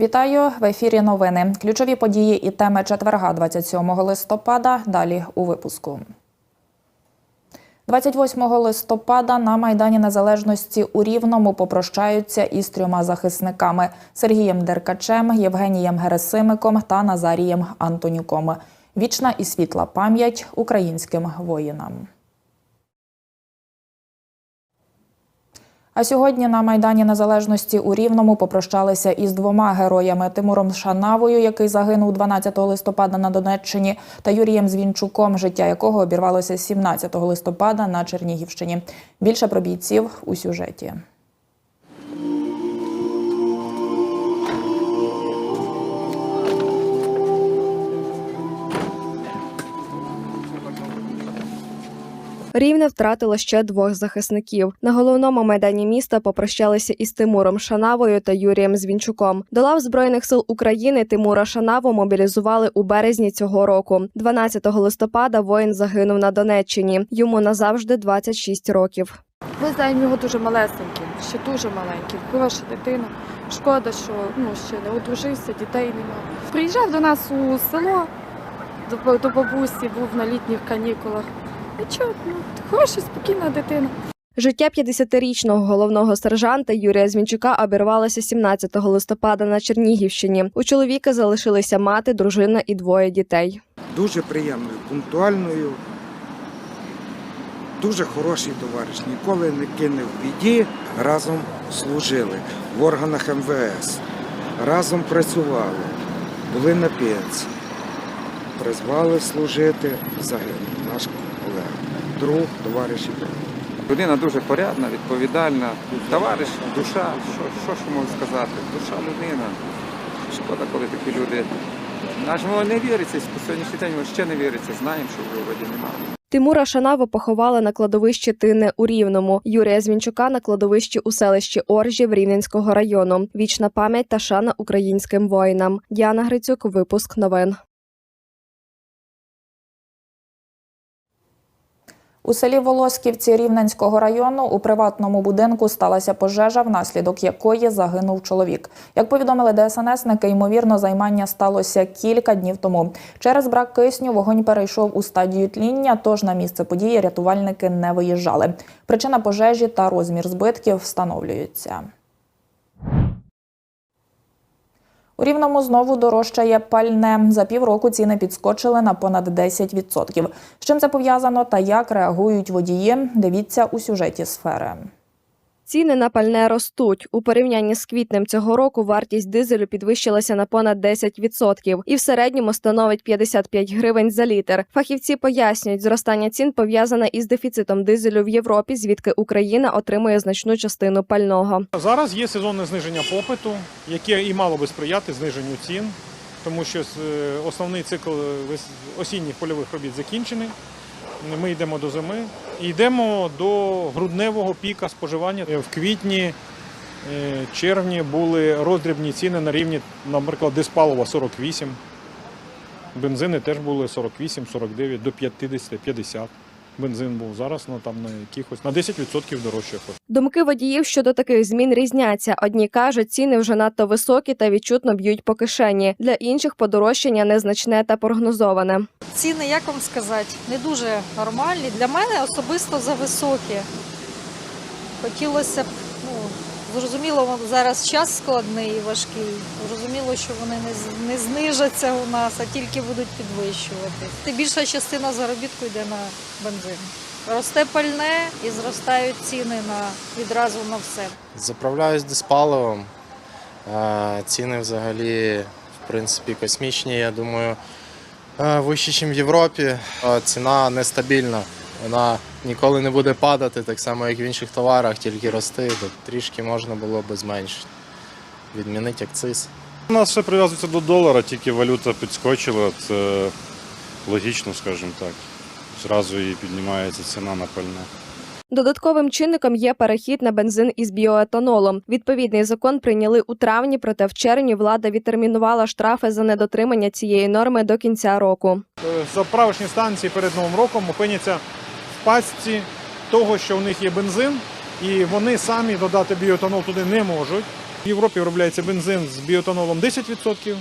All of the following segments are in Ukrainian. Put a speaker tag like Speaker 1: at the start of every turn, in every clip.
Speaker 1: Вітаю в ефірі. Новини. Ключові події і теми четверга, 27 листопада. Далі у випуску. 28 листопада на Майдані Незалежності у Рівному попрощаються із трьома захисниками Сергієм Деркачем, Євгенієм Герасимиком та Назарієм Антонюком. Вічна і світла пам'ять українським воїнам. А сьогодні на Майдані Незалежності у Рівному попрощалися із двома героями Тимуром Шанавою, який загинув 12 листопада на Донеччині, та Юрієм Звінчуком, життя якого обірвалося 17 листопада на Чернігівщині. Більше про бійців у сюжеті.
Speaker 2: Рівне втратило ще двох захисників. На головному майдані міста попрощалися із Тимуром Шанавою та Юрієм Звінчуком. До лав збройних сил України Тимура Шанаву мобілізували у березні цього року. 12 листопада воїн загинув на Донеччині. Йому назавжди 26 років.
Speaker 3: Ми знаємо його дуже малесеньким, ще дуже маленьким. Хороша дитина. Шкода, що ну, ще не одружився, дітей немає. Приїжджав до нас у село, до, бабусі, був на літніх канікулах. Нічого, ну, хороша, спокійна дитина.
Speaker 2: Життя 50-річного головного сержанта Юрія Звінчука обірвалося 17 листопада на Чернігівщині. У чоловіка залишилися мати, дружина і двоє дітей.
Speaker 4: дуже приємною, пунктуальною, дуже хороший товариш. Ніколи не кинув в біді. Разом служили в органах МВС, разом працювали, були на пенсії. Призвали служити, загинув наш друг, товариш і брат.
Speaker 5: Людина дуже порядна, відповідальна, товариш, душа. Що, що ж можу сказати? Душа людина. Шкода, коли такі люди. Наш мова не віриться, по сьогоднішній день ще не віриться. Знаємо, що в виводі немає.
Speaker 2: Тимура Шанаву поховали на кладовищі Тини у Рівному. Юрія Звінчука на кладовищі у селищі Оржів Рівненського району. Вічна пам'ять та шана українським воїнам. Діана Грицюк, випуск новин.
Speaker 1: У селі Волосківці Рівненського району у приватному будинку сталася пожежа, внаслідок якої загинув чоловік. Як повідомили ДСНСники, ймовірно, займання сталося кілька днів тому. Через брак кисню вогонь перейшов у стадію тління, тож на місце події рятувальники не виїжджали. Причина пожежі та розмір збитків встановлюються. У Рівному знову дорожчає пальне. За півроку ціни підскочили на понад 10%. З чим це пов'язано та як реагують водії? Дивіться у сюжеті сфери.
Speaker 2: Ціни на пальне ростуть. У порівнянні з квітнем цього року вартість дизелю підвищилася на понад 10% і в середньому становить 55 гривень за літр. Фахівці пояснюють, зростання цін пов'язане із дефіцитом дизелю в Європі, звідки Україна отримує значну частину пального.
Speaker 6: Зараз є сезонне зниження попиту, яке і мало би сприяти зниженню цін, тому що е, основний цикл осінніх польових робіт закінчений. Ми йдемо до зими йдемо до грудневого піка споживання. Е, В квітні, е, червні були роздрібні ціни на рівні, наприклад, диспалова 48. Бензини теж були 48, 49, до 50, 50. Бензин був зараз на там на якихось на 10% дорожче.
Speaker 2: Думки водіїв щодо таких змін різняться. Одні кажуть, ціни вже надто високі та відчутно б'ють по кишені. Для інших подорожчання незначне та прогнозоване.
Speaker 7: Ціни, як вам сказати, не дуже нормальні. Для мене особисто за високі. Хотілося б, зрозуміло, зараз час складний і важкий. Зрозуміло, що вони не, знижаться у нас, а тільки будуть підвищувати. Більша частина заробітку йде на бензин. Росте пальне і зростають ціни на відразу на все.
Speaker 8: Заправляюсь диспаливом. Е, Ціни взагалі, в принципі, космічні. Я думаю, е, вищі, ніж в Європі. Е, Ціна нестабільна. Вона ніколи не буде падати, так само, як в інших товарах, тільки рости. То трішки можна було би зменшити. Відмінити акциз.
Speaker 9: У нас все прив'язується до долара, тільки валюта підскочила, це логічно, скажімо так. Зразу і піднімається ціна на пальне.
Speaker 2: Додатковим чинником є перехід на бензин із біоетанолом. Відповідний закон прийняли у травні, проте в червні влада відтермінувала штрафи за недотримання цієї норми до кінця року.
Speaker 6: Е, Заправочні станції перед новим роком опиняться пастці того, що в них є бензин, і вони самі додати біоетанол туди не можуть. В Європі виробляється бензин з біотанолом 10%,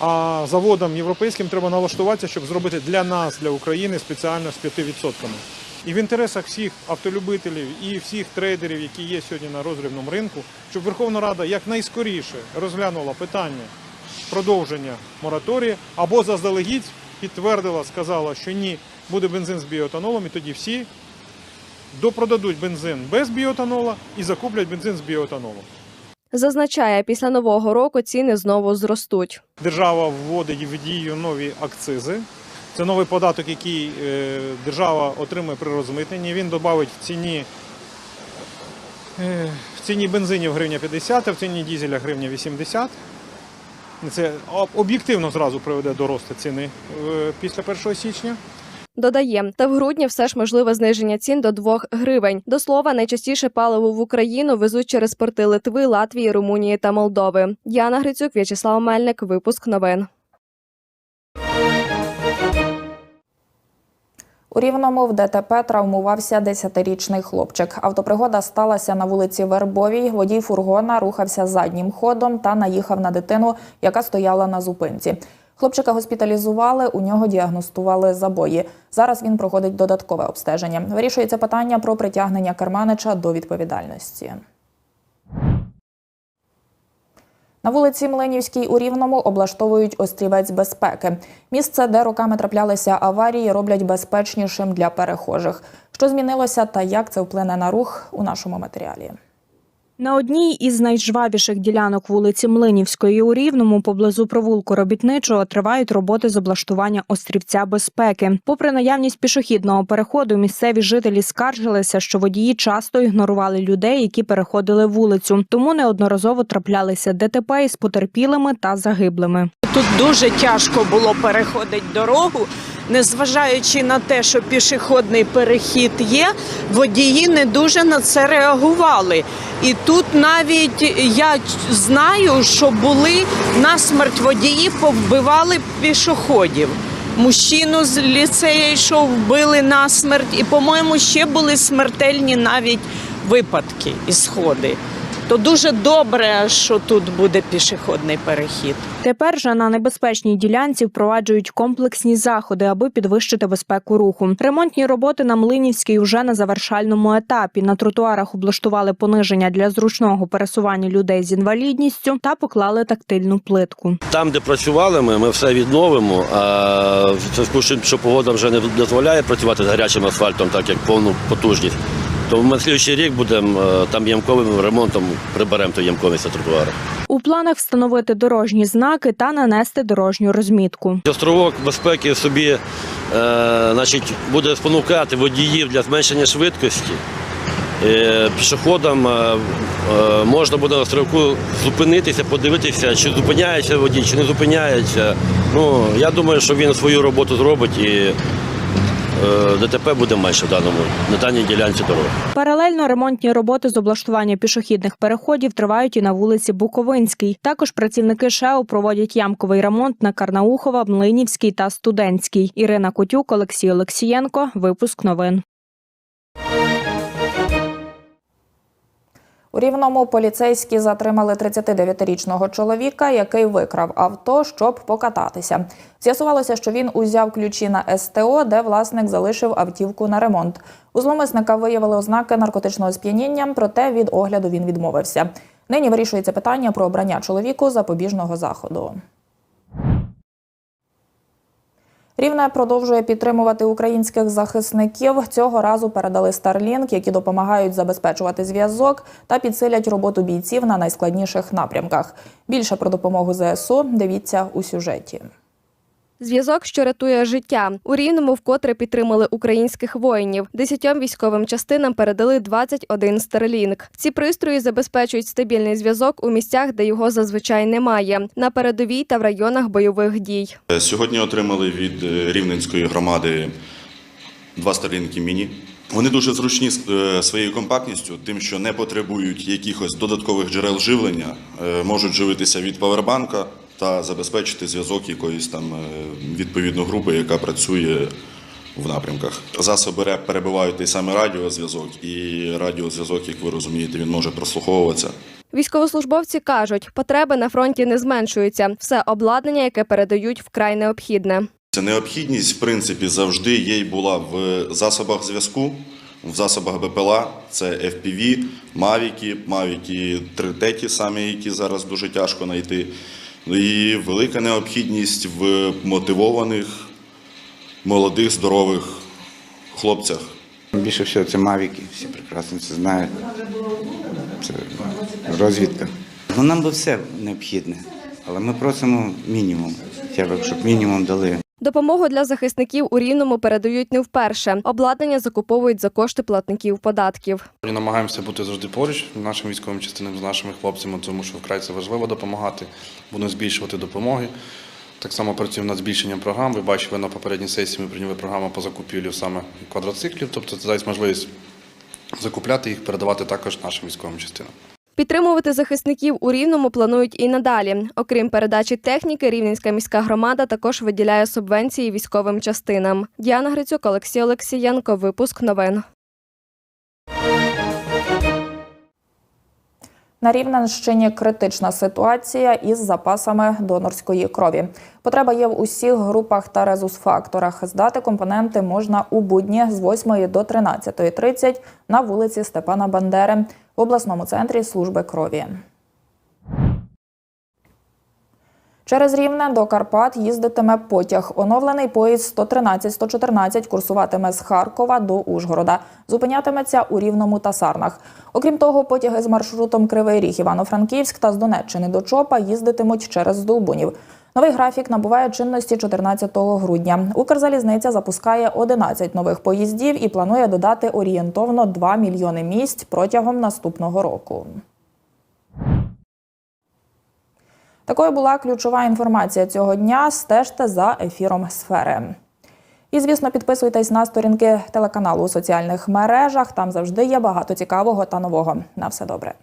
Speaker 6: а заводам європейським треба налаштуватися, щоб зробити для нас, для України, спеціально з 5%. І в інтересах всіх автолюбителів і всіх трейдерів, які є сьогодні на розрібному ринку, щоб Верховна Рада якнайскоріше розглянула питання продовження мораторію або заздалегідь підтвердила, сказала, що ні, буде бензин з біоетанолом, і тоді всі допродадуть бензин без біоетанола і закуплять бензин з біоетанолом.
Speaker 2: Зазначає, після нового року ціни знову зростуть.
Speaker 6: Держава вводить в дію нові акцизи. Це новий податок, який е, держава отримує при розмитненні. Він додавить в ціні, е, в ціні бензинів гривня 50, а в ціні дізеля гривня 80. Це об'єктивно зразу приведе до росту ціни е, після 1 січня.
Speaker 2: Додає, та в грудні все ж можливе зниження цін до 2 гривень. До слова, найчастіше паливо в Україну везуть через порти Литви, Латвії, Румунії та Молдови. Яна Грицюк, В'ячеслав Мельник. Випуск новин.
Speaker 1: У Рівному в ДТП травмувався 10-річний хлопчик. Автопригода сталася на вулиці Вербовій. Водій фургона рухався заднім ходом та наїхав на дитину, яка стояла на зупинці. Хлопчика госпіталізували, у нього діагностували забої. Зараз він проходить додаткове обстеження. Вирішується питання про притягнення керманича до відповідальності. На вулиці Млинівській у Рівному облаштовують острівець безпеки. Місце, де роками траплялися аварії, роблять безпечнішим для перехожих. Що змінилося та як це вплине на рух у нашому матеріалі.
Speaker 10: На одній із найжвавіших ділянок вулиці Млинівської у Рівному поблизу провулку робітничого тривають роботи з облаштування острівця безпеки. Попри наявність пішохідного переходу, місцеві жителі скаржилися, що водії часто ігнорували людей, які переходили вулицю, тому неодноразово траплялися ДТП із потерпілими та загиблими.
Speaker 11: Тут дуже тяжко було переходити дорогу, незважаючи на те, що пішохідний перехід є, водії не дуже на це реагували. І тут навіть я знаю, що були насмерть водії, повбивали пішоходів. Мужчину з ліцею йшов, вбили насмерть, і, по-моєму, ще були смертельні навіть випадки і сходи. То дуже добре, що тут буде пішохідний перехід.
Speaker 10: Тепер же на небезпечній ділянці впроваджують комплексні заходи, аби підвищити безпеку руху. Ремонтні роботи на Млинівській вже на завершальному етапі. На тротуарах облаштували пониження для зручного пересування людей з інвалідністю та поклали тактильну плитку.
Speaker 12: Там, де працювали ми, ми все відновимо. А що погода вже не дозволяє працювати з гарячим асфальтом, так як повну потужність, то ми слідчий рік будемо е, там ямковим ремонтом приберемо ту ямковість на тротуарах.
Speaker 10: У планах встановити дорожні знаки та нанести дорожню розмітку.
Speaker 12: Островок безпеки собі е, значить, буде спонукати водіїв для зменшення швидкості. Е, Пішоходам е, можна буде на островку зупинитися, подивитися, чи зупиняється водій, чи не зупиняється. Ну, я думаю, що він свою роботу зробить і ДТП буде менше в даному на даній ділянці дороги.
Speaker 10: Паралельно ремонтні роботи з облаштування пішохідних переходів тривають і на вулиці Буковинській. Також працівники ШЕО проводять ямковий ремонт на Карнаухова, Млинівській та Студентській. Ірина Котюк, Олексій Олексієнко. Випуск новин.
Speaker 1: У Рівному поліцейські затримали 39-річного чоловіка, який викрав авто, щоб покататися. З'ясувалося, що він узяв ключі на СТО, де власник залишив автівку на ремонт. У зломисника виявили ознаки наркотичного сп'яніння, проте від огляду він відмовився. Нині вирішується питання про обрання чоловіку запобіжного заходу. Рівне продовжує підтримувати українських захисників. Цього разу передали Starlink, які допомагають забезпечувати зв'язок та підсилять роботу бійців на найскладніших напрямках. Більше про допомогу ЗСУ дивіться у сюжеті.
Speaker 2: Зв'язок, що рятує життя. У Рівному вкотре підтримали українських воїнів. Десятьом військовим частинам передали 21 Starlink. Ці пристрої забезпечують стабільний зв'язок у місцях, де його зазвичай немає, на передовій та в районах бойових дій.
Speaker 13: Сьогодні отримали від е, Рівненської громади два старинки міні. Вони дуже зручні е, своєю компактністю, тим, що не потребують якихось додаткових джерел живлення, е, можуть живитися від павербанка та забезпечити зв'язок якоїсь там е, відповідної групи, яка працює в напрямках. Засоби РЕП перебувають той самий радіозв'язок, і радіозв'язок, як ви розумієте, він може прослуховуватися.
Speaker 2: Військовослужбовці кажуть, потреби на фронті не зменшуються. Все обладнання, яке передають, вкрай необхідне.
Speaker 13: Це необхідність, в принципі, завжди є й була в засобах зв'язку, в засобах БПЛА, це FPV, Мавіки, Мавіки 3T, ті самі, які зараз дуже тяжко знайти. І велика необхідність в мотивованих, молодих, здорових хлопцях.
Speaker 14: Більше всього це мавіки, всі прекрасно це знають. Це розвідка. Ну, нам би все необхідне, але ми просимо мінімум. Я б, щоб мінімум дали.
Speaker 2: Допомогу для захисників у Рівному передають не вперше. Обладнання закуповують за кошти платників податків.
Speaker 15: Ми намагаємося бути завжди поруч нашим військовим частинам з нашими хлопцями, тому що вкрай це важливо допомагати. Будемо збільшувати допомоги. Так само працюємо над збільшенням програм. Ви бачили на попередній сесії, ми прийняли програму по закупівлі саме квадроциклів. Тобто це дасть можливість закупляти їх, передавати також нашим військовим частинам.
Speaker 2: Підтримувати захисників у Рівному планують і надалі. Окрім передачі техніки, Рівненська міська громада також виділяє субвенції військовим частинам. Діана Грицюк, Олексій Олексієнко. Випуск новин.
Speaker 1: На Рівненщині критична ситуація із запасами донорської крові. Потреба є в усіх групах та резус-факторах. Здати компоненти можна у будні з 8 до 13.30 на вулиці Степана Бандери в обласному центрі служби крові. Через Рівне до Карпат їздитиме потяг. Оновлений поїзд 113-114 курсуватиме з Харкова до Ужгорода. Зупинятиметься у Рівному та Сарнах. Окрім того, потяги з маршрутом Кривий Ріг Івано-Франківськ та з Донеччини до Чопа їздитимуть через Долбунів. Новий графік набуває чинності 14 грудня. Укрзалізниця запускає 11 нових поїздів і планує додати орієнтовно 2 мільйони місць протягом наступного року. Такою була ключова інформація цього дня. Стежте за ефіром сфери. І, звісно, підписуйтесь на сторінки телеканалу у соціальних мережах. Там завжди є багато цікавого та нового. На все добре.